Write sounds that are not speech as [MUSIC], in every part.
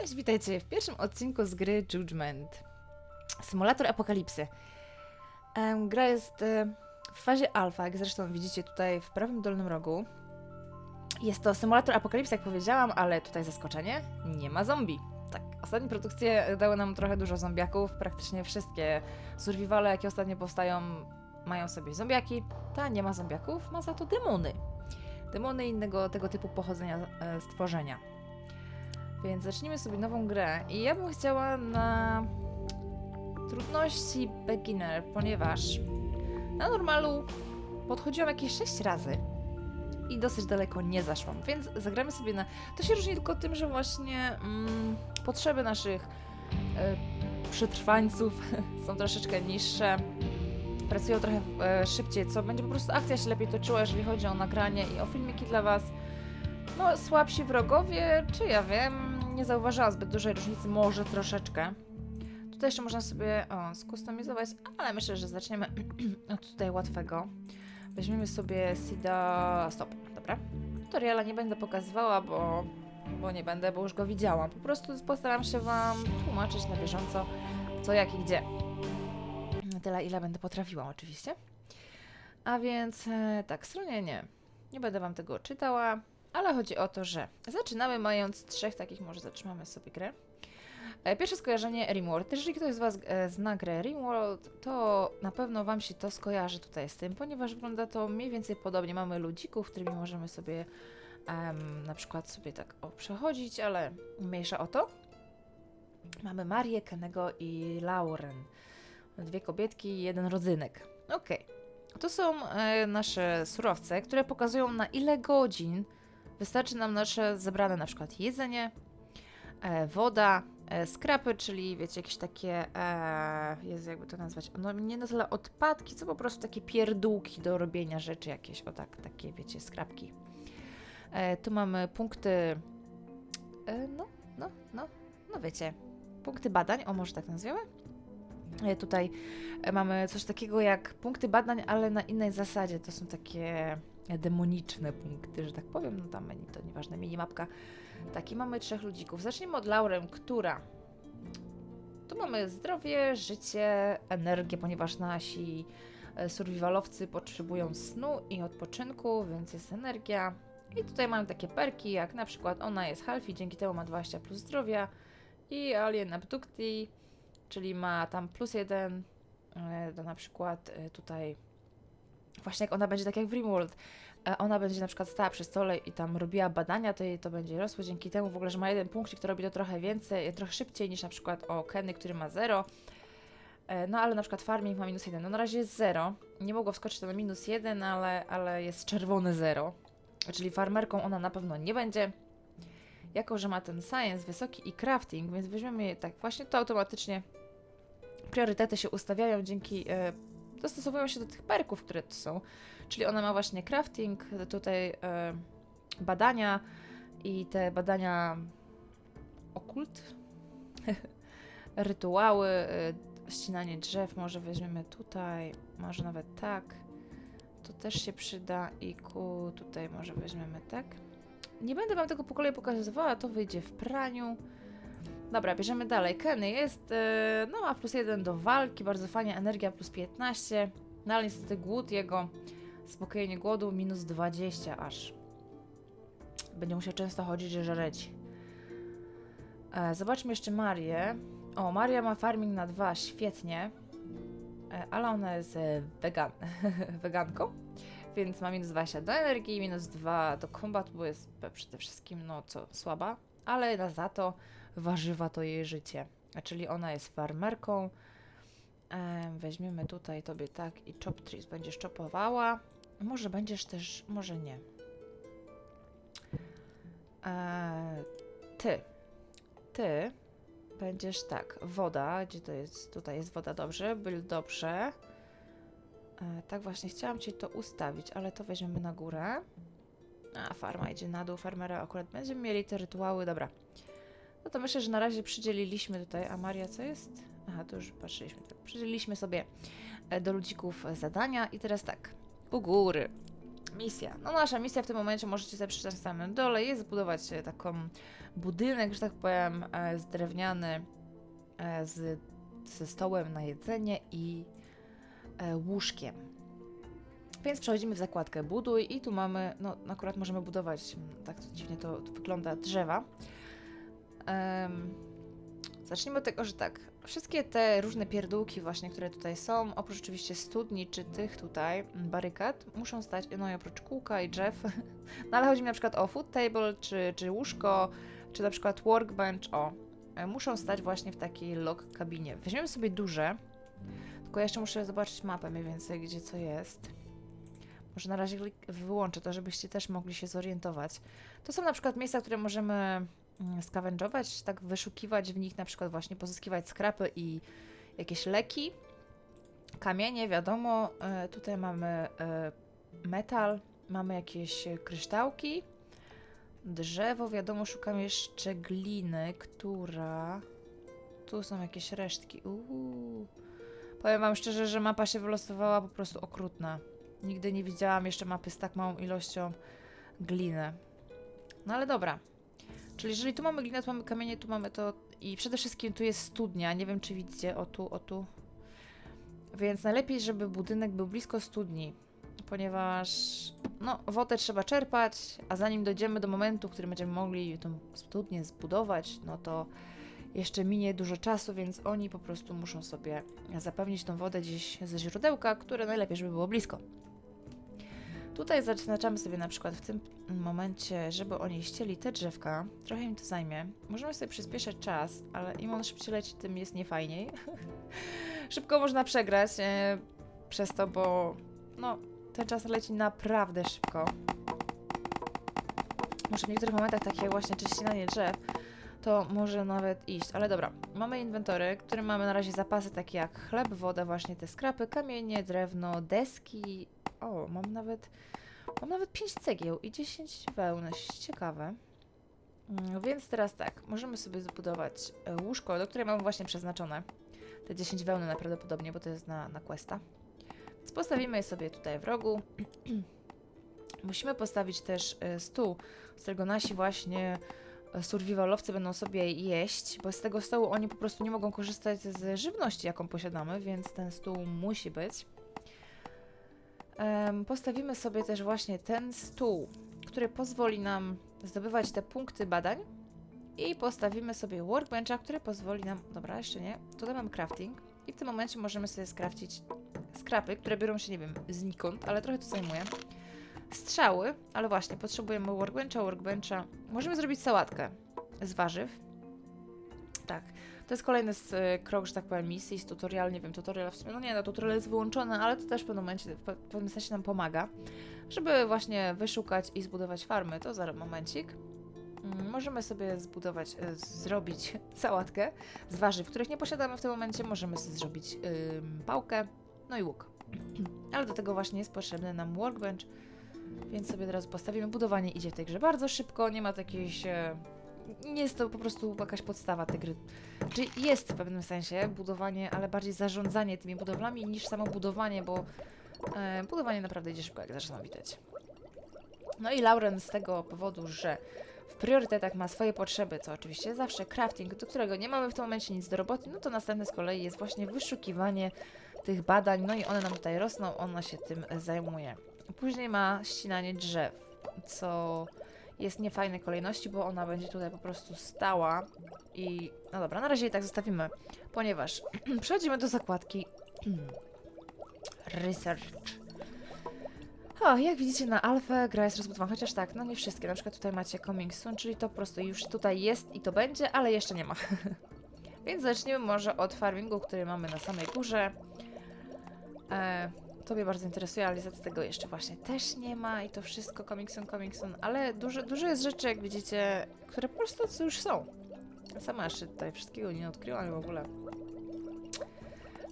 Cześć, witajcie w pierwszym odcinku z gry Judgment. Symulator apokalipsy. Em, gra jest e, w fazie alfa, jak zresztą widzicie tutaj w prawym dolnym rogu. Jest to symulator apokalipsy, jak powiedziałam, ale tutaj zaskoczenie, nie ma zombie. Tak, ostatnie produkcje dały nam trochę dużo zombiaków, praktycznie wszystkie survivale, jakie ostatnio powstają, mają sobie zombiaki. Ta nie ma zombiaków, ma za to demony. Demony innego tego typu pochodzenia e, stworzenia. Więc zacznijmy sobie nową grę. I ja bym chciała na trudności beginner, ponieważ na normalu podchodziłam jakieś 6 razy i dosyć daleko nie zaszłam, więc zagramy sobie na... To się różni tylko tym, że właśnie mm, potrzeby naszych e, przetrwańców [LAUGHS] są troszeczkę niższe, pracują trochę e, szybciej, co będzie po prostu akcja się lepiej toczyła, jeżeli chodzi o nagranie i o filmiki dla Was. No, słabsi wrogowie, czy ja wiem, nie zauważyłam zbyt dużej różnicy, może troszeczkę. Tutaj jeszcze można sobie o, skustomizować, ale myślę, że zaczniemy [CLEARS THROAT] od tutaj łatwego. Weźmiemy sobie Sida Stop, dobra? Tutoriala nie będę pokazywała, bo, bo nie będę, bo już go widziałam. Po prostu postaram się Wam tłumaczyć na bieżąco, co, jak i gdzie. Tyle, ile będę potrafiła, oczywiście. A więc e, tak, stronienie. Nie będę Wam tego czytała, ale chodzi o to, że zaczynamy mając trzech takich, może zatrzymamy sobie grę. E, Pierwsze skojarzenie Rimworld. Jeżeli ktoś z Was e, zna grę Rimworld, to na pewno Wam się to skojarzy tutaj z tym, ponieważ wygląda to mniej więcej podobnie. Mamy ludzików, którymi możemy sobie em, na przykład sobie tak o, przechodzić, ale mniejsza o to. Mamy Marię, Kenego i Lauren. Dwie kobietki i jeden rodzynek. Okej. To są e, nasze surowce, które pokazują na ile godzin wystarczy nam nasze zebrane na przykład jedzenie, e, woda, e, skrapy, czyli wiecie, jakieś takie, e, jakby to nazwać, no nie na tyle odpadki, co po prostu takie pierdółki do robienia rzeczy jakieś, o tak, takie wiecie, skrapki. E, tu mamy punkty, e, no, no, no, no wiecie, punkty badań, o może tak nazwiemy? E, Tutaj e, mamy coś takiego jak punkty badań, ale na innej zasadzie. To są takie demoniczne punkty, że tak powiem. No tam menu to nieważne, minimapka. Taki mamy trzech ludzików. Zacznijmy od Laurem, która. Tu mamy zdrowie, życie, energię, ponieważ nasi e, survivalowcy potrzebują snu i odpoczynku, więc jest energia. I tutaj mamy takie perki, jak na przykład ona jest Halfi, dzięki temu ma 20 plus zdrowia i Alien Abductee, czyli ma tam plus jeden e, do na przykład e, tutaj właśnie jak ona będzie tak jak w Rimworld, e, ona będzie na przykład stała przy stole i tam robiła badania, to jej to będzie rosło dzięki temu w ogóle, że ma jeden punkcik, to robi to trochę więcej, trochę szybciej niż na przykład o Kenny, który ma 0. No ale na przykład farming ma minus 1. No na razie jest 0. Nie mogło wskoczyć to na minus 1, ale, ale jest czerwone 0. Czyli farmerką ona na pewno nie będzie. Jako, że ma ten science wysoki i crafting, więc weźmiemy tak właśnie, to automatycznie priorytety się ustawiają dzięki e, dostosowują się do tych perków, które tu są. Czyli ona ma właśnie crafting, tutaj e, badania i te badania okult, [LAUGHS] rytuały, e, ścinanie drzew, może weźmiemy tutaj, może nawet tak. To też się przyda i ku tutaj może weźmiemy tak. Nie będę wam tego po kolei pokazywała, to wyjdzie w praniu. Dobra, bierzemy dalej. Kenny jest, e, no ma plus jeden do walki, bardzo fajnie, energia plus 15, no ale niestety głód jego, spokojnie głodu minus 20 aż. Będzie musiał często chodzić i żreć. E, zobaczmy jeszcze Marię. O, Maria ma farming na 2, świetnie. E, ale ona jest e, wegan, [LAUGHS] weganką, więc ma minus 20 do energii, minus 2 do combat, bo jest przede wszystkim, no co, słaba. Ale za to warzywa to jej życie. A Czyli ona jest farmerką. Em, weźmiemy tutaj tobie tak i chop trees będziesz chopowała. Może będziesz też, może nie. E, ty. Ty będziesz tak. Woda, gdzie to jest? Tutaj jest woda, dobrze. Był dobrze. E, tak właśnie chciałam ci to ustawić, ale to weźmiemy na górę. A, farma idzie na dół, farmera akurat będziemy mieli te rytuały, dobra. No to myślę, że na razie przydzieliliśmy tutaj, a Maria co jest? Aha, to już patrzyliśmy. Tak. Przydzieliliśmy sobie e, do ludzików zadania i teraz tak, u góry misja. No nasza misja w tym momencie, możecie sobie przeczytać na samym dole, jest zbudować e, taką budynek, że tak powiem, e, z drewniany, z, ze stołem na jedzenie i łóżkiem. Więc przechodzimy w zakładkę buduj i tu mamy, no akurat możemy budować, tak dziwnie to wygląda, drzewa. Em, zacznijmy od tego, że tak, wszystkie te różne pierdółki właśnie, które tutaj są, oprócz oczywiście studni czy tych tutaj mm, barykad, muszą stać, no i oprócz kółka i drzew, [LAUGHS] no ale chodzi mi na przykład o food table, czy, czy łóżko, czy na przykład workbench, o, e, muszą stać właśnie w takiej log kabinie. Weźmiemy sobie duże, tylko jeszcze muszę zobaczyć mapę mniej więcej, gdzie co jest. Może na razie wyłączę to, żebyście też mogli się zorientować. To są na przykład miejsca, które możemy mm, scavengować, tak wyszukiwać w nich, na przykład właśnie pozyskiwać skrapy i jakieś leki. Kamienie, wiadomo, e, tutaj mamy e, metal, mamy jakieś kryształki, drzewo, wiadomo, szukam jeszcze gliny, która... Tu są jakieś resztki. Uuu. Powiem wam szczerze, że mapa się wylosowała po prostu okrutna. Nigdy nie widziałam jeszcze mapy z tak małą ilością gliny. No ale dobra. Czyli jeżeli tu mamy glinę, tu mamy kamienie, tu mamy to... I przede wszystkim tu jest studnia. Nie wiem, czy widzicie. O tu, o tu. Więc najlepiej, żeby budynek był blisko studni. Ponieważ... No, wodę trzeba czerpać, a zanim dojdziemy do momentu, w którym będziemy mogli tą studnię zbudować, no to jeszcze minie dużo czasu, więc oni po prostu muszą sobie zapewnić tą wodę gdzieś ze źródełka, które najlepiej, żeby było blisko. Tutaj zaznaczamy sobie na przykład w tym momencie, żeby oni ścieli te drzewka. Trochę im to zajmie. Możemy sobie przyspieszać czas, ale im on szybciej leci, tym jest niefajniej. [LAUGHS] Szybko można przegrać e, przez to, bo no, ten czas leci naprawdę szybko. Może w niektórych momentach, tak jak właśnie czy ścinanie drzew, to może nawet iść. Ale dobra, mamy inwentory, w którym mamy na razie zapasy takie jak chleb, woda, właśnie te skrapy, kamienie, drewno, deski. O, mam nawet mam nawet 5 cegieł i 10 wełny. Ciekawe. Mm, Więc teraz tak, możemy sobie zbudować e, łóżko, do której mamy właśnie przeznaczone te 10 wełny najprawdopodobniej, bo to jest na, na questa. Więc postawimy je sobie tutaj w rogu. [CLEARS THROAT] Musimy postawić też e, stół, z którego nasi właśnie e, survivalowcy będą sobie jeść, bo z tego stołu oni po prostu nie mogą korzystać z żywności, jaką posiadamy, więc ten stół musi być. Postawimy sobie też właśnie ten stół, który pozwoli nam zdobywać te punkty badań i postawimy sobie workbencha, który pozwoli nam... Dobra, jeszcze nie. Tutaj mam crafting i w tym momencie możemy sobie skrafcić skrapy, które biorą się, nie wiem, znikąd, ale trochę to zajmuje. Strzały, ale właśnie, potrzebujemy workbencha, workbencha. Możemy zrobić sałatkę z warzyw. Tak. To jest kolejny z, e, krok, że tak powiem, misji, z tutorial, nie wiem, tutorial w sumie, no nie, no tutorial jest wyłączony, ale to też w pewnym momencie, w pe- w pewnym sensie nam pomaga, żeby właśnie wyszukać i zbudować farmy. To za momencik. Mm, Możemy sobie zbudować, e, zrobić [LAUGHS] sałatkę z warzyw, których nie posiadamy w tym momencie. Możemy sobie zrobić pałkę, no i łuk. [CLEARS THROAT] Ale do tego właśnie jest potrzebny nam workbench, więc sobie od razu postawimy. Budowanie idzie w tej grze bardzo szybko, nie ma takiejś... Nie jest to po prostu jakaś podstawa tej gry. Czyli jest w pewnym sensie budowanie, ale bardziej zarządzanie tymi budowlami niż samo budowanie, bo e, budowanie naprawdę idzie szybko, jak zresztą widać. No i Lauren z tego powodu, że w priorytetach ma swoje potrzeby, co oczywiście zawsze crafting, do którego nie mamy w tym momencie nic do roboty, no to następne z kolei jest właśnie wyszukiwanie tych badań, no i one nam tutaj rosną, ona się tym zajmuje. Później ma ścinanie drzew, co jest niefajnej kolejności, bo ona będzie tutaj po prostu stała i no dobra, na razie jej tak zostawimy, ponieważ [CLEARS THROAT] przechodzimy do zakładki [CLEARS THROAT] Research. O, jak widzicie na alfę gra jest rozbudowana, chociaż tak, no nie wszystkie, na przykład tutaj macie Coming Soon, czyli to po prostu już tutaj jest i to będzie, ale jeszcze nie ma. [LAUGHS] Więc zaczniemy może od farmingu, który mamy na samej górze. E, to mnie bardzo interesuje, ale z tego jeszcze właśnie też nie ma i to wszystko Coming Soon, ale dużo, dużo jest rzeczy, jak widzicie, które po prostu już są. Sama jeszcze tutaj wszystkiego nie odkryłam w ogóle.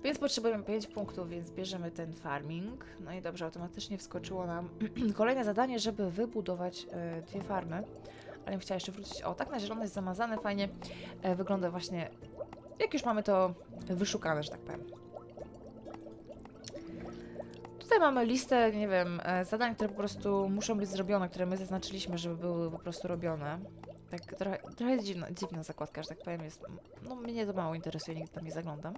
Więc potrzebujemy 5 punktów, więc bierzemy ten farming. No i dobrze, automatycznie wskoczyło nam [CLEARS THROAT] kolejne zadanie, żeby wybudować e, dwie farmy. Ale bym chciała jeszcze wrócić. O, tak na zielono jest zamazane, fajnie e, wygląda właśnie, jak już mamy to wyszukane, że tak powiem. Tutaj mamy listę, nie wiem, e, zadań, które po prostu muszą być zrobione, które my zaznaczyliśmy, żeby były po prostu robione. Tak trochę, trochę dziwna, dziwna zakładka, że tak powiem, jest. No mnie to mało interesuje, nigdy tam nie zaglądam.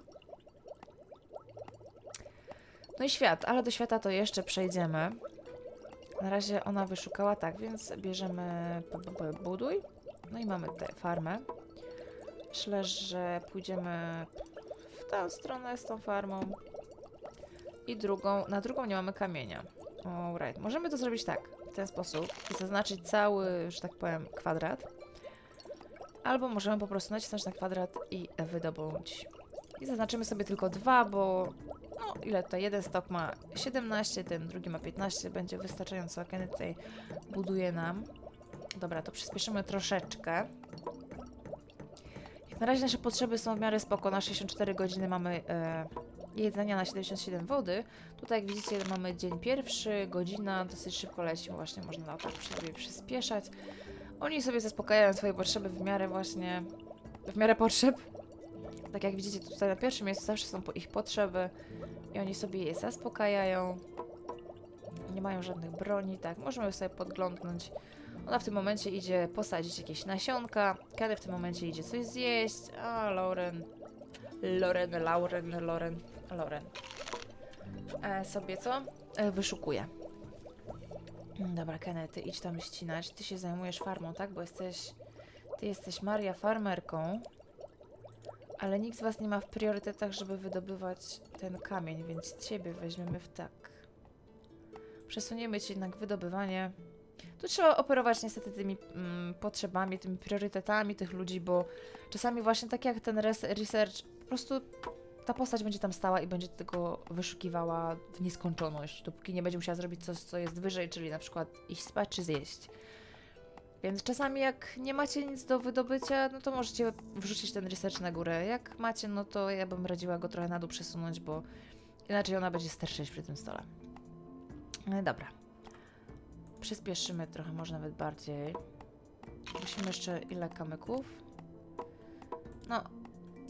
No i świat, ale do świata to jeszcze przejdziemy. Na razie ona wyszukała tak, więc bierzemy buduj. No i mamy tę farmę. Myślę, że pójdziemy w tę stronę z tą farmą. I drugą, na drugą nie mamy kamienia. Alright, możemy to zrobić tak, w ten sposób. Zaznaczyć cały, że tak powiem, kwadrat. Albo możemy po prostu nacisnąć na kwadrat i wydobyć. I zaznaczymy sobie tylko dwa, bo no ile tutaj? Jeden stok ma 17, ten drugi ma 15, będzie wystarczająco. Kenny tutaj buduje nam. Dobra, to przyspieszymy troszeczkę. Jak na razie nasze potrzeby są w miarę spoko. Na 64 godziny mamy e, jedzenia na 77 wody. Tutaj jak widzicie mamy dzień pierwszy, godzina dosyć szybko leci, właśnie można na tak sobie przyspieszać. Oni sobie zaspokajają swoje potrzeby w miarę właśnie, w miarę potrzeb. Tak jak widzicie tutaj na pierwszym miejscu zawsze są ich potrzeby i oni sobie je zaspokajają. Nie mają żadnych broni, tak, możemy sobie podglądnąć. Ona w tym momencie idzie posadzić jakieś nasionka, Kenny w tym momencie idzie coś zjeść, a Lauren, Loren, Lauren, Loren, Loren e, sobie co? E. Mm, Dobra, Kenny, ty idź tam ścinać. Ty się zajmujesz farmą, tak? Bo jesteś. Ty jesteś Maria farmerką. Ale nikt z was nie ma w priorytetach, żeby wydobywać ten kamień, więc ciebie weźmiemy w tak. Przesuniemy ci jednak wydobywanie. Tu trzeba operować niestety tymi mm, potrzebami, tymi priorytetami tych ludzi, bo czasami właśnie tak jak ten res- research, po prostu ta postać będzie tam stała i będzie tego wyszukiwała w nieskończoność, dopóki nie będzie musiała zrobić coś, co jest wyżej, czyli na przykład iść spać czy zjeść. Więc czasami jak nie macie nic do wydobycia, no to możecie wrzucić ten research na górę. Jak macie, no to ja bym radziła go trochę na dół przesunąć, bo inaczej ona będzie sterczeć przy tym stole. No dobra. Przyspieszymy trochę, może nawet bardziej. Musimy jeszcze ile kamyków? No,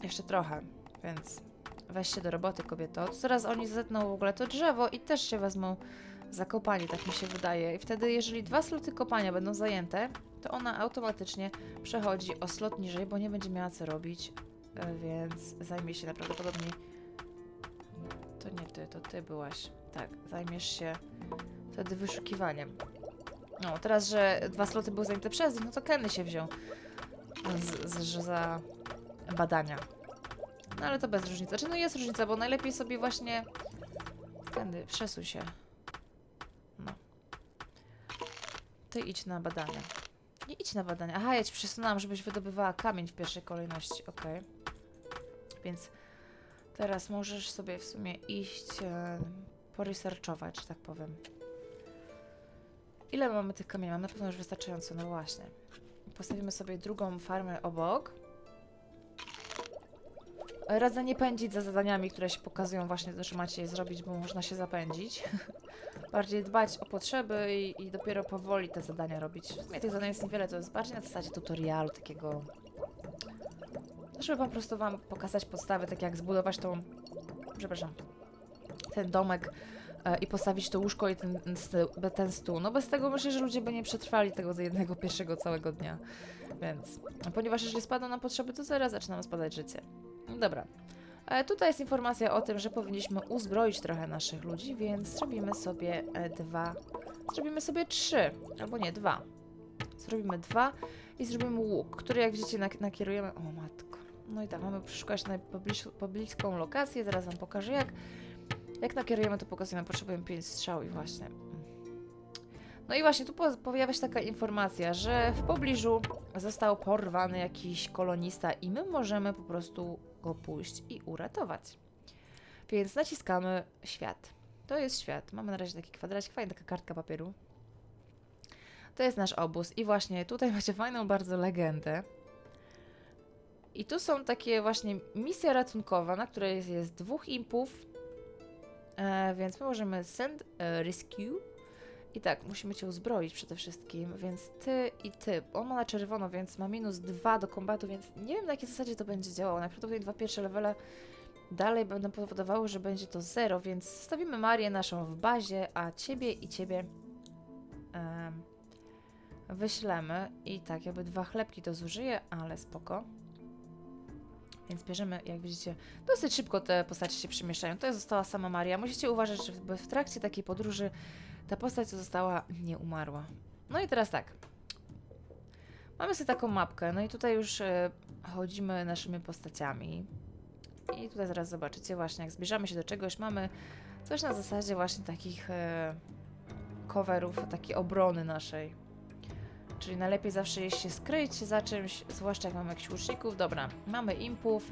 jeszcze trochę, więc weź się do roboty, kobieto. To Zaraz oni zetną w ogóle to drzewo i też się wezmą za kopanie, tak mi się wydaje. I wtedy, jeżeli dwa sloty kopania będą zajęte, to ona automatycznie przechodzi o slot niżej, bo nie będzie miała co robić, e, więc zajmie się prawdopodobnie... To nie ty, to ty byłaś. Tak, zajmiesz się wtedy wyszukiwaniem. No, teraz, że dwa sloty były zajęte przez nich, no to Kenny się wziął z, z, za badania. No ale to bez różnicy. Znaczy, no jest różnica, bo najlepiej sobie właśnie... Kenny, przesuń się. No. Ty idź na badania. Nie idź na badania. Aha, ja ci przesunęłam, żebyś wydobywała kamień w pierwszej kolejności. Okej. Więc teraz możesz sobie w sumie iść e, poresearchować, że tak powiem. Ile mamy tych kamieni? Mam na pewno już wystarczająco, no właśnie. Postawimy sobie drugą farmę obok. Radzę nie pędzić za zadaniami, które się pokazują właśnie że macie je zrobić, bo można się zapędzić. [LAUGHS] bardziej dbać o potrzeby i, i dopiero powoli te zadania robić. W sumie tych zadań jest niewiele, to jest bardziej na zasadzie tutorialu takiego... Żeby po prostu wam pokazać podstawy, tak jak zbudować tą... Przepraszam. Ten domek i postawić to łóżko i ten, ten stół. No bez tego myślę, że ludzie by nie przetrwali tego jednego [LAUGHS] pierwszego całego dnia. Więc, ponieważ jeżeli spadną nam potrzeby, to zaraz zaczyna nam spadać życie. Dobra. E, tutaj jest informacja o tym, że powinniśmy uzbroić trochę naszych ludzi, więc zrobimy sobie e, dwa. Zrobimy sobie trzy, albo nie, dwa. Zrobimy dwa i zrobimy łuk, który jak widzicie nak- nakierujemy. O matko. No i tak, mamy przeszukać pobliską lokację. Zaraz wam pokażę jak. Jak nakierujemy, to pokazujemy, potrzebujemy 5 strzał i właśnie. No i właśnie tu po- pojawia się taka informacja, że w pobliżu został porwany jakiś kolonista i my możemy po prostu go pójść i uratować. Więc naciskamy świat. To jest świat. Mamy na razie taki kwadracik, fajna taka kartka papieru. To jest nasz obóz i właśnie tutaj [LAUGHS] macie fajną bardzo legendę. I tu są takie właśnie misje ratunkowa, na której jest dwóch impów, e, więc my możemy send e, rescue i tak, musimy cię uzbroić przede wszystkim, więc ty i ty. On ma na czerwono, więc ma minus dwa do kombatu, więc nie wiem na jakiej zasadzie to będzie działało. Najprawdopodobniej dwa pierwsze levele dalej będą powodowały, że będzie to zero, więc stawimy Marię naszą w bazie, a ciebie i ciebie em, wyślemy. I tak, jakby dwa chlebki to zużyję, ale spoko. Więc bierzemy, jak widzicie, dosyć szybko te postacie się przemieszczają. To została sama Maria. Musicie uważać, że w- w trakcie takiej podróży ta postać co została nie umarła. No i teraz tak. Mamy sobie taką mapkę, no i tutaj już e, chodzimy naszymi postaciami. I tutaj zaraz zobaczycie właśnie, jak zbliżamy się do czegoś, mamy coś na zasadzie właśnie takich e, coverów, takiej obrony naszej. Czyli najlepiej zawsze jest się skryć za czymś, zwłaszcza jak mamy jakichś łuczników. Dobra, mamy impów.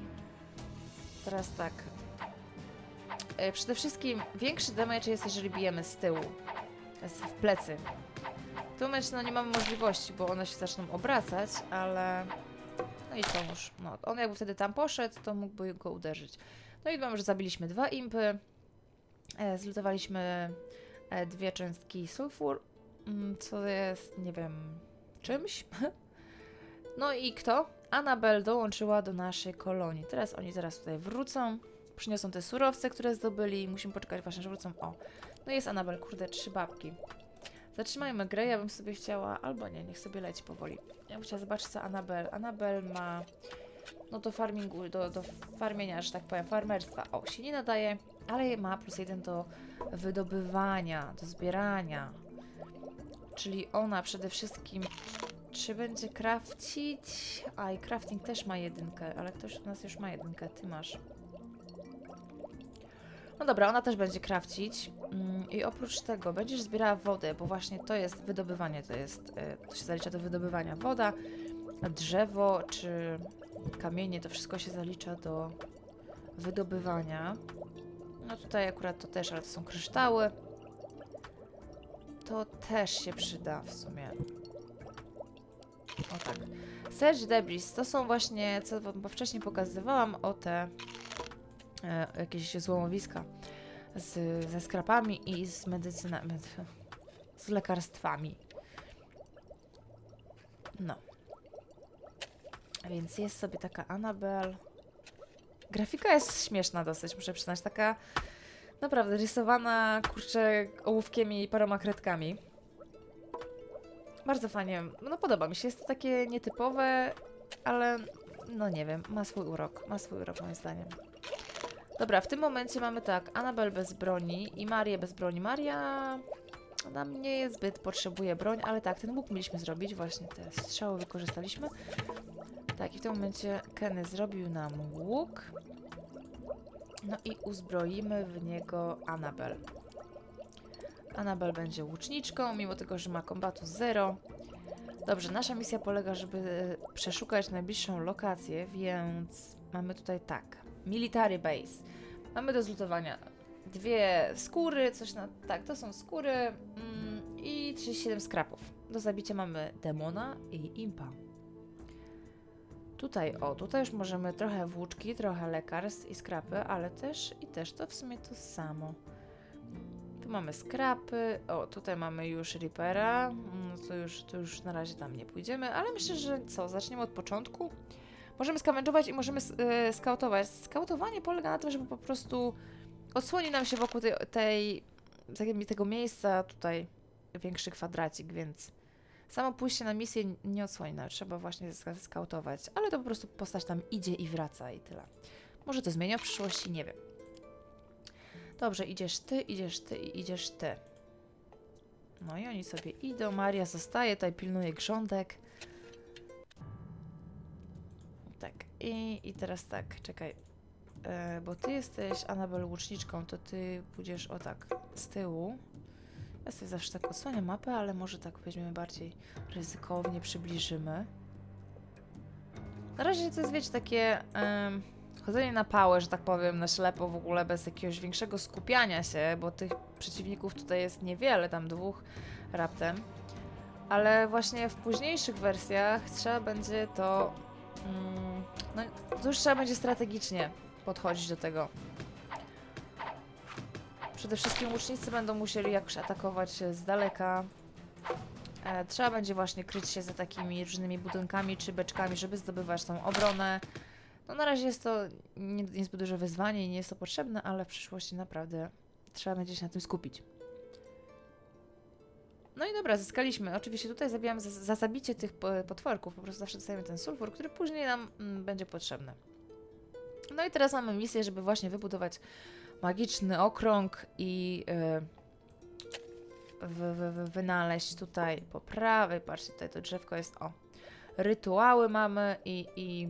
Teraz tak. E, przede wszystkim większy damage jest, jeżeli bijemy z tyłu. W plecy. Tym momencie no, nie mamy możliwości, bo one się zaczną obracać, ale... No i cóż, no, on jakby wtedy tam poszedł, to mógłby go uderzyć. No i mamy, że zabiliśmy dwa impy, e, zlutowaliśmy e, dwie cząstki sulfur, mm, co jest, nie wiem, czymś. [LAUGHS] No i kto? Annabel dołączyła do naszej kolonii. Teraz oni zaraz tutaj wrócą, przyniosą te surowce, które zdobyli. Musimy poczekać właśnie, że wrócą. O, no jest Annabel, kurde, trzy babki. Zatrzymajmy grę, ja bym sobie chciała, albo nie, niech sobie leci powoli. Ja bym chciała zobaczyć, co Annabel. Annabel ma, no do farmingu, do, do farmienia, że tak powiem, farmerstwa. O, się nie nadaje, ale ma plus jeden do wydobywania, do zbierania. Czyli ona przede wszystkim, czy będzie crafcić? A i crafting też ma jedynkę, ale ktoś u nas już ma jedynkę, ty masz. No dobra, ona też będzie crafcić. Mm, I oprócz tego będziesz zbierała wodę, bo właśnie to jest wydobywanie, to jest, e, to się zalicza do wydobywania. Woda, drzewo czy kamienie, to wszystko się zalicza do wydobywania. No tutaj akurat to też, ale to są kryształy. To też się przyda w sumie. O tak. Search debris to są właśnie, co wam wcześniej pokazywałam, o te e, jakieś złomowiska z, ze skrapami i z medycyna, med, z lekarstwami. No. Więc jest sobie taka Annabel. Grafika jest śmieszna dosyć, muszę przyznać. Taka naprawdę rysowana, kurczę, ołówkiem i paroma kredkami. Bardzo fajnie. No podoba mi się. Jest to takie nietypowe, ale no nie wiem, ma swój urok. Ma swój urok moim zdaniem. Dobra, w tym momencie mamy tak, Anabel bez broni i Marię bez broni. Maria nam nie jest zbyt potrzebuje broń, ale tak, ten łuk mieliśmy zrobić, właśnie te strzały wykorzystaliśmy. Tak, i w tym momencie Kenny zrobił nam łuk. No i uzbroimy w niego Anabel. Anabel będzie łuczniczką, mimo tego, że ma kombatu 0. Dobrze, nasza misja polega, żeby przeszukać najbliższą lokację, więc mamy tutaj tak. Military Base. Mamy do zlutowania dwie skóry, coś na... Tak, to są skóry mm, i 37 skrapów. Do zabicia mamy demona i impa. Tutaj, o, tutaj już możemy trochę włóczki, trochę lekarstw i skrapy, ale też i też to w sumie to samo. Tu mamy skrapy, o, tutaj mamy już Reapera, no to już, to już na razie tam nie pójdziemy, ale myślę, że co, zaczniemy od początku. Możemy skawendować i możemy y, skautować. Skautowanie polega na tym, żeby po prostu odsłoni nam się wokół tej, tej tego- miejsca tutaj większy kwadracik, więc samo pójście na misję nie odsłoni nam, trzeba właśnie sk- skautować, ale to po prostu postać tam idzie i wraca i tyle. Może to zmienia w przyszłości, nie wiem. Dobrze, idziesz ty, idziesz ty i idziesz ty. No i oni sobie idą, Maria zostaje, tutaj pilnuje grządek. Tak, i, i teraz tak, czekaj. E, bo ty jesteś Anabel łuczniczką, to ty pójdziesz o tak z tyłu. Ja sobie zawsze tak odsłaniam mapę, ale może tak weźmiemy bardziej ryzykownie, przybliżymy. Na razie to jest, wiecie, takie em, chodzenie na pałę, że tak powiem, na ślepo w ogóle, bez jakiegoś większego skupiania się, bo tych przeciwników tutaj jest niewiele, tam dwóch raptem. Ale właśnie w późniejszych wersjach trzeba będzie to Mm, no, to już trzeba będzie strategicznie podchodzić do tego. Przede wszystkim łucznicy będą musieli jakoś atakować z daleka. E, trzeba będzie właśnie kryć się za takimi różnymi budynkami czy beczkami, żeby zdobywać tą obronę. No na razie jest to nie- niezbyt duże wyzwanie i nie jest to potrzebne, ale w przyszłości naprawdę trzeba będzie się na tym skupić. No i dobra, zyskaliśmy. Oczywiście tutaj zabijamy za, za zabicie tych po- potworków. Po prostu zawsze dostajemy ten sulfur, który później nam mm, będzie potrzebny. No i teraz mamy misję, żeby właśnie wybudować magiczny okrąg i yy, wy, wy, wy, wynaleźć tutaj po prawej, patrzcie, tutaj to drzewko jest, o, rytuały mamy i, i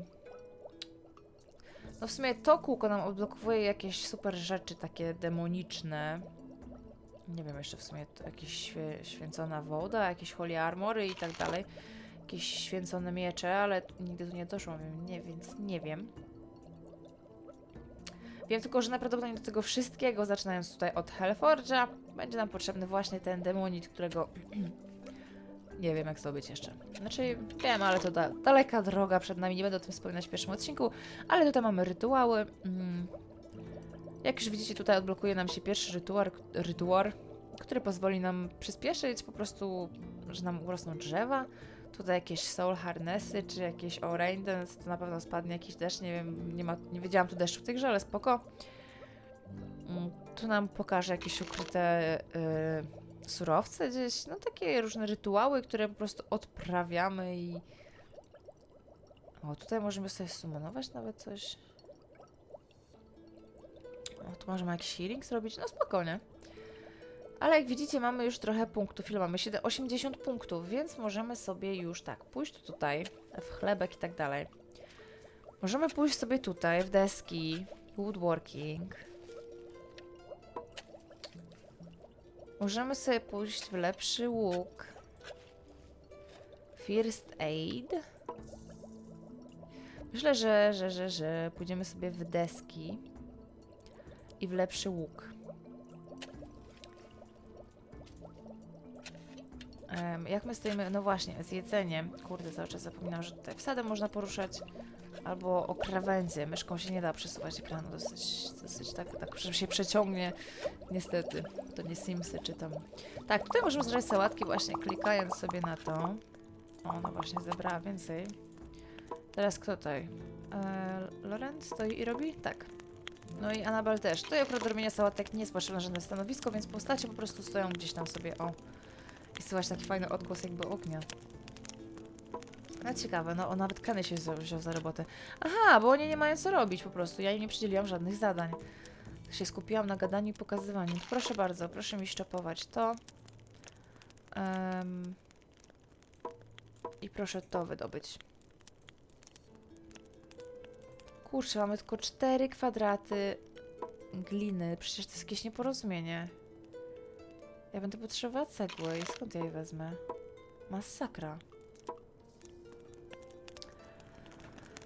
no w sumie to kółko nam odblokowuje jakieś super rzeczy takie demoniczne. Nie wiem, jeszcze w sumie jakieś świe, święcona woda, jakieś holy armory i tak dalej. Jakieś święcone miecze, ale nigdy tu nie doszłam, nie, więc nie wiem. Wiem tylko, że najprawdopodobniej do tego wszystkiego, zaczynając tutaj od Hellforge'a, będzie nam potrzebny właśnie ten demonit, którego [CLEARS THROAT] nie wiem jak zdobyć jeszcze. Znaczy wiem, ale to da daleka droga przed nami, nie będę o tym wspominać w pierwszym odcinku, ale tutaj mamy rytuały. Mm. Jak już widzicie, tutaj odblokuje nam się pierwszy rytuar, rytuar, który pozwoli nam przyspieszyć po prostu, że nam urosną drzewa. Tutaj jakieś soul harnessy, czy jakieś orain to na pewno spadnie jakiś deszcz, nie wiem, nie, ma, nie wiedziałam tu deszczu w tej ale spoko. Mm, Tu nam pokaże jakieś ukryte y, surowce gdzieś, no takie różne rytuały, które po prostu odprawiamy i... O, tutaj możemy sobie sumonować nawet coś. O, tu możemy jakiś healing zrobić, no spokojnie. Ale jak widzicie, mamy już trochę punktów. Ile mamy? 7, 80 punktów, więc możemy sobie już tak pójść tutaj, w chlebek i tak dalej. Możemy pójść sobie tutaj, w deski, woodworking. Możemy sobie pójść w lepszy łuk. First aid. Myślę, że, że, że, że pójdziemy sobie w deski i w lepszy łuk. Jak my stoimy? No właśnie, z jedzeniem. Kurde, cały czas zapominam, że tutaj wsadę można poruszać. Albo o krawędzie. Myszką się nie da przesuwać ekranu dosyć, dosyć tak, tak, że się przeciągnie. Niestety. To nie Simsy czy tam. Tak, tutaj możemy zrobić sałatki właśnie klikając sobie na to. O, no właśnie zebrała więcej. Teraz kto tutaj? E, Lorenz stoi i robi? Tak. No i Anabel też. Tutaj akurat do robienia sałatek nie jest potrzebne żadne stanowisko, więc postacie po prostu stoją gdzieś tam sobie, o. I słychać taki fajny odgłos jakby ognia. No ciekawe, no o, nawet Kenny się wziął, za robotę. Aha, bo oni nie mają co robić po prostu. Ja im nie przydzieliłam żadnych zadań. Tak się skupiłam na gadaniu i pokazywaniu. Proszę bardzo, proszę mi szczepować to. Em, I proszę to wydobyć. Kurczę, mamy tylko cztery kwadraty gliny. Przecież to jest jakieś nieporozumienie. Ja będę potrzebowała cegły i skąd ja je wezmę? Masakra.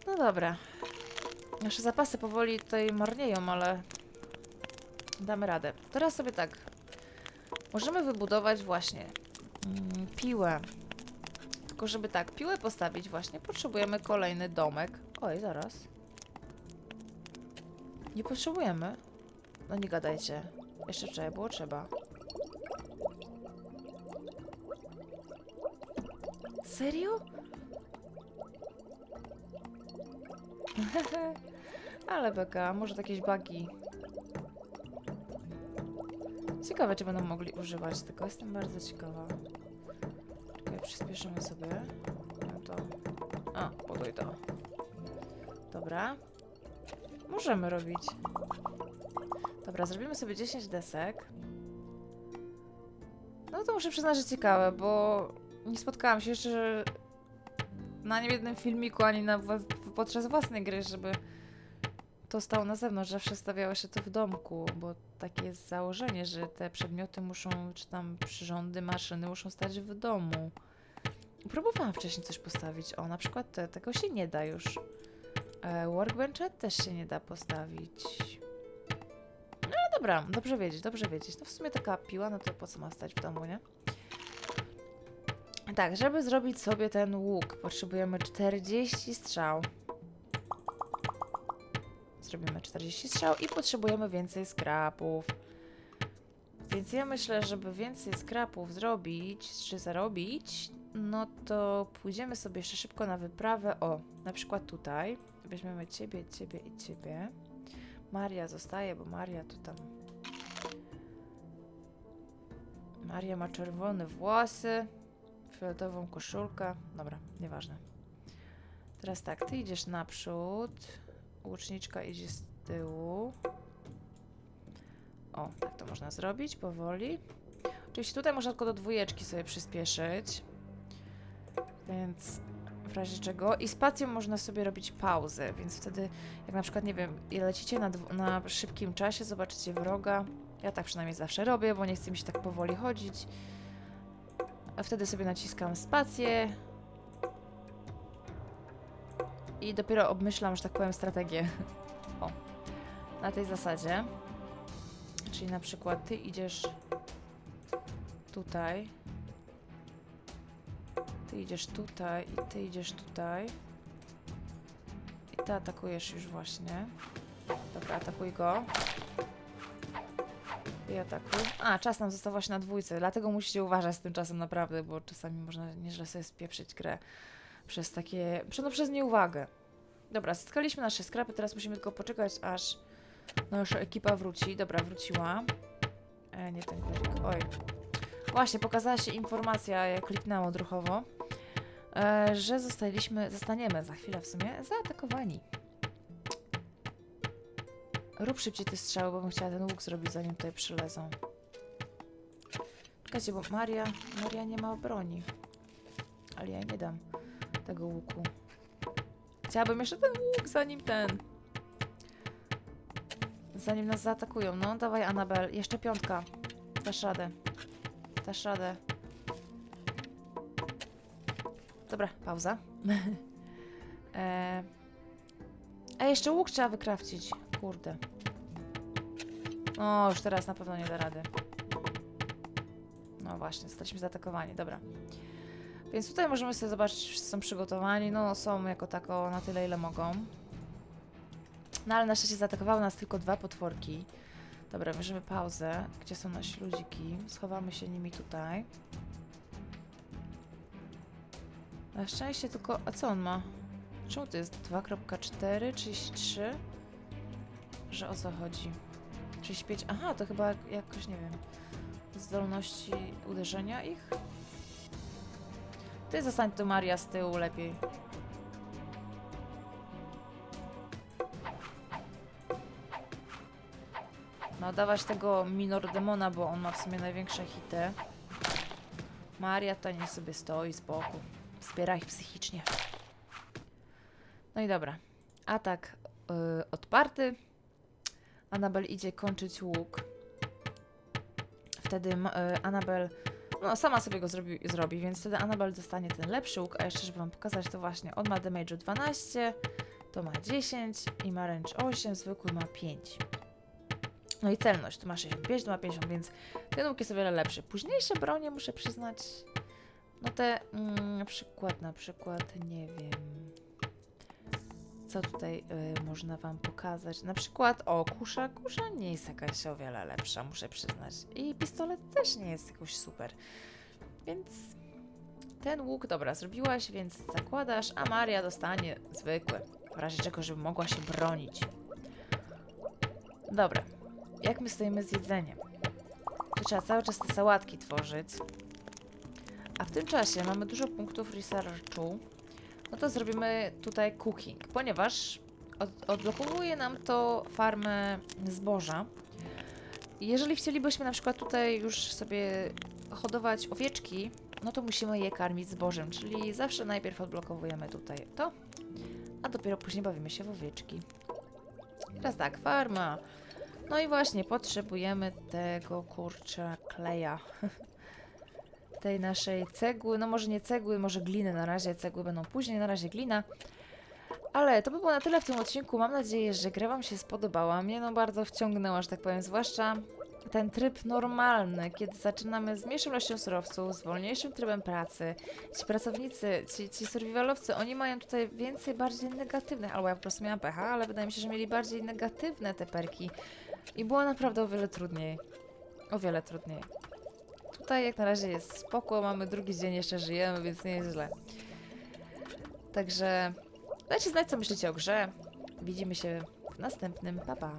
No dobra. Nasze zapasy powoli tutaj marnieją, ale damy radę. Teraz sobie tak. Możemy wybudować właśnie mm, piłę. Tylko żeby tak, piłę postawić właśnie, potrzebujemy kolejny domek. Oj, zaraz. Nie potrzebujemy. No nie gadajcie. Jeszcze wczoraj było trzeba. Serio? [LAUGHS] Ale beka, może jakieś bugi. Ciekawe, czy będą mogli używać tego. Jestem bardzo ciekawa. Czekaj, przyspieszymy sobie. No to... A, poduj to. Dobra. Możemy robić. Dobra, zrobimy sobie 10 desek. No to muszę przyznać, że ciekawe, bo nie spotkałam się jeszcze na jednym filmiku, ani na, podczas własnej gry, żeby to stało na zewnątrz. Zawsze stawiało się to w domku, bo takie jest założenie, że te przedmioty muszą, czy tam przyrządy, maszyny muszą stać w domu. Próbowałam wcześniej coś postawić. O, na przykład te, tego się nie da już. E, też się nie da postawić. No ale dobra, dobrze wiedzieć, dobrze wiedzieć. No w sumie taka piła, no to po co ma stać w domu, nie? Tak, żeby zrobić sobie ten łuk, potrzebujemy 40 strzał. Zrobimy 40 strzał i potrzebujemy więcej skrapów. Więc ja myślę, żeby więcej skrapów zrobić, czy zarobić, no to pójdziemy sobie jeszcze szybko na wyprawę. O, na przykład tutaj. Weźmiemy ciebie, ciebie i ciebie. Maria zostaje, bo Maria to tam. Maria ma czerwone włosy, fioletową koszulkę. Dobra, nieważne. Teraz tak, ty idziesz naprzód, łuczniczka idzie z tyłu. O, tak to można zrobić powoli. Oczywiście tutaj można tylko do dwójeczki sobie przyspieszyć. Więc w razie czego. I spacją można sobie robić pauzę, więc wtedy, jak na przykład, nie wiem, lecicie na, na szybkim czasie, zobaczycie wroga. Ja tak przynajmniej zawsze robię, bo nie chce mi się tak powoli chodzić. A wtedy sobie naciskam spację. I dopiero obmyślam, że tak powiem, strategię. O. Na tej zasadzie. Czyli na przykład ty idziesz tutaj. Ty idziesz tutaj i ty idziesz tutaj. I ty atakujesz już właśnie. Dobra, atakuj go. I atakuj. A, czas nam został właśnie na dwójce, dlatego musicie uważać z tym czasem naprawdę, bo czasami można nieźle sobie spieprzyć grę przez takie, no przez nieuwagę. Dobra, zyskaliśmy nasze skrapy, teraz musimy tylko poczekać, aż nasza ekipa wróci. Dobra, wróciła. E, nie ten guzik, oj. Właśnie, pokazała się informacja, jak kliknęłam odruchowo, e, że zostaliśmy, zostaniemy za chwilę w sumie zaatakowani. Rób szybciej te strzały, bo bym chciała ten łuk zrobić, zanim tutaj przylezą. Czekajcie, bo Maria, Maria nie ma broni. Ale ja jej nie dam tego łuku. Chciałabym jeszcze ten łuk, zanim ten... Zanim nas zaatakują. No, dawaj, Anabel. Jeszcze piątka. Dasz radę. Dasz radę. Dobra, pauza. [LAUGHS] e... A jeszcze łuk trzeba wykrawcić. Kurde. O, już teraz na pewno nie da rady. No właśnie, zostaliśmy zaatakowani, dobra. Więc tutaj możemy sobie zobaczyć, czy są przygotowani. No, są jako tako na tyle, ile mogą. No, ale na szczęście zaatakowały nas tylko dwa potworki. Dobra, bierzemy pauzę. Gdzie są nasi ludziki? Schowamy się nimi tutaj. Na szczęście tylko... A co on ma? Czemu to jest 2.4, 33? Że o co chodzi? 35... Aha, to chyba jakoś, nie wiem... Zdolności uderzenia ich? Ty zostań tu, Maria, z tyłu lepiej. No, dawać tego Minor Demona, bo on ma w sumie największe hity. Maria tutaj niech sobie stoi z boku. Wspiera ich psychicznie. No i dobra. Atak y, odparty. Anabel idzie kończyć łuk. Wtedy ma- y, Anabel no, sama sobie go zrobi, zrobi, więc wtedy Anabel dostanie ten lepszy łuk, a jeszcze, żeby wam pokazać, to właśnie on ma damage'u 12, to ma 10 i ma range 8, zwykły ma 5. No i celność, tu ma 65, tu ma 50, więc ten łuk jest o wiele lepszy. Późniejsze bronie, muszę przyznać, no te, mm, na przykład, na przykład, nie wiem, co tutaj y, można wam pokazać. Na przykład, o, kusza, kusza nie jest jakaś o wiele lepsza, muszę przyznać. I pistolet też nie jest jakoś super. Więc ten łuk, dobra, zrobiłaś, więc zakładasz, a Maria dostanie zwykły. W razie czego, żeby mogła się bronić. Dobra, jak my stoimy z jedzeniem? To trzeba cały czas te sałatki tworzyć. A w tym czasie mamy dużo punktów researchu. No to zrobimy tutaj cooking, ponieważ od, odblokowuje nam to farmę zboża. Jeżeli chcielibyśmy na przykład tutaj już sobie hodować owieczki, no to musimy je karmić zbożem, czyli zawsze najpierw odblokowujemy tutaj to, a dopiero później bawimy się w owieczki. Teraz tak, farma. No i właśnie, potrzebujemy tego kurcza kleja. [LAUGHS] tej naszej cegły, no może nie cegły, może gliny na razie, cegły będą później, na razie glina. Ale to by było na tyle w tym odcinku. Mam nadzieję, że gra Wam się spodobała. Mnie no bardzo wciągnęła, że tak powiem, zwłaszcza ten tryb normalny, kiedy zaczynamy z mniejszą ilością surowców, z wolniejszym trybem pracy. Ci pracownicy, ci, ci survivalowcy, oni mają tutaj więcej, bardziej negatywnych, albo ja po prostu miałam pecha, ale wydaje mi się, że mieli bardziej negatywne te perki. I było naprawdę o wiele trudniej. O wiele trudniej. Tutaj jak na razie jest spoko, mamy drugi dzień, jeszcze żyjemy, więc nie jest źle. Także dajcie znać, co myślicie o grze. Widzimy się w następnym. Pa, pa.